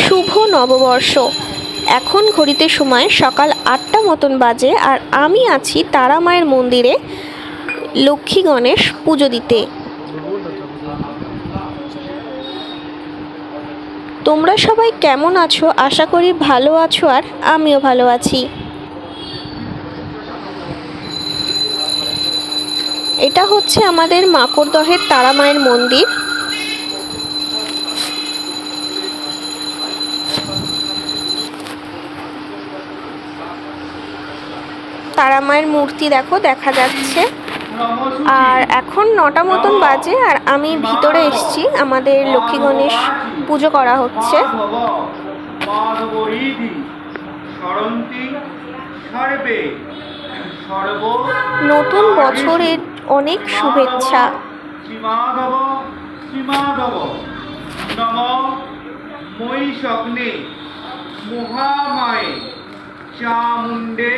শুভ নববর্ষ। এখন ঘড়িতে সময় সকাল আটটা মতন বাজে আর আমি আছি তারা মায়ের মন্দিরে লক্ষ্মী গণেশ পুজো দিতে। তোমরা সবাই কেমন আছো? আশা করি ভালো আছো আর আমিও ভালো আছি। এটা হচ্ছে আমাদের মাকড়দহের তারা মায়ের মন্দির। তারা মায়ের মূর্তি দেখো দেখা যাচ্ছে আর এখন নটা মতন বাজে আর আমি ভিতরে এসেছি আমাদের লক্ষ্মী গণেশ পুজো করা হচ্ছে নতুন বছরের অনেক শুভেচ্ছা মহামায়ে চামুণ্ডে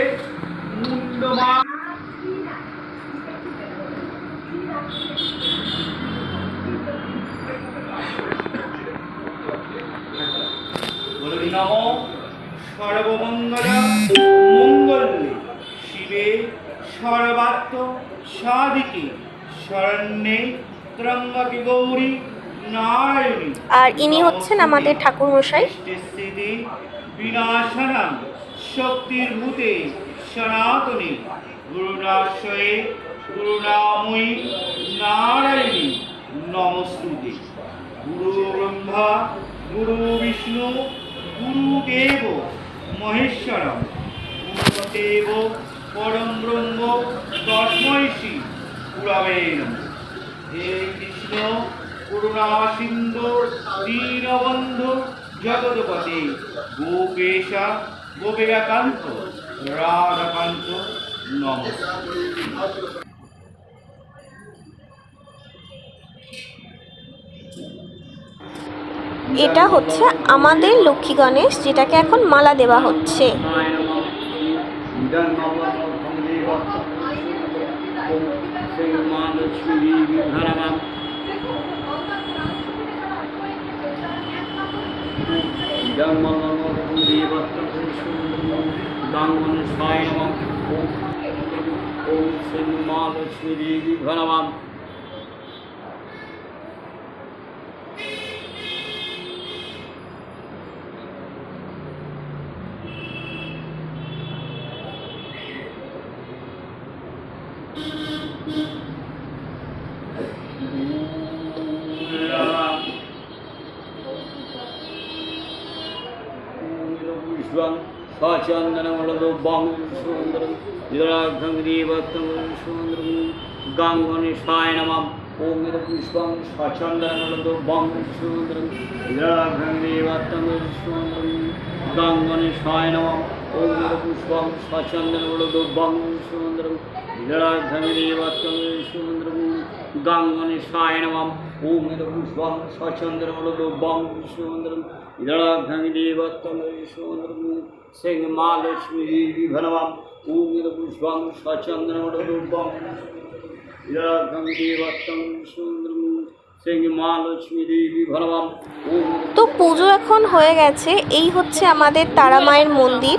মঙ্গলে শিবে সর্বাত্ম সাদিকে শরণ্যে ত্রম্বকে গৌরী নারায়ণী আর ইনি হচ্ছেন আমাদের ঠাকুরমশাই। স্থিতি বিনাশনাম শক্তির ভূতে সনাতনী গুরুনাশয়ে গুরুনাময়ী নারায়ণী নমস্তুতে। গুরু ব্রহ্মা গুরু বিষ্ণু গুরুদেব, মহেশ্বরম। গুরুদেব, পরম ব্রহ্ম তস্মৈ পুরাবে হে কৃষ্ণ করুণা সিন্ধু দীনবন্ধু, জগৎপতি, গোপেশা, গোপীকান্ত। রাধাকান্ত নমস্কার এটা হচ্ছে আমাদের লক্ষ্মী গণেশ যেটাকে এখন মালা দেওয়া হচ্ছে। गङ्गुष्ठाय नमः ॐ श्री महालक्ष्मीदेवी भगवान् Thank you. সচন্দনমলদু বংশন্দরম নিরগ্রীবত্তম সুন্দরম গাঙ্গনিশায় নমঃ ওম পুষ্পং সচন্দনমলদু বংশন্দরম নিরগ্রীবত্তম সুন্দরম গাঙ্গনিশায় নমঃ ওম পুষ্পং সচন্দনমলদু বংশন্দরম নিরগ্রীবত্তম সুন্দরম গঙ্গনেশায়ণম ওমেরভুষ্ম স্বচন্দ্র বঙ্গবিশ্বন্দ্রম ইলাভ্যাঙ্গিবত্তমেশ্বন্দ্রম সিং মালক্ষ্মী বিভনম ওমেরভুষ্ম স্বচন্দ্র তো পুজো এখন হয়ে গেছে। এই হচ্ছে আমাদের তারা মায়ের মন্দির।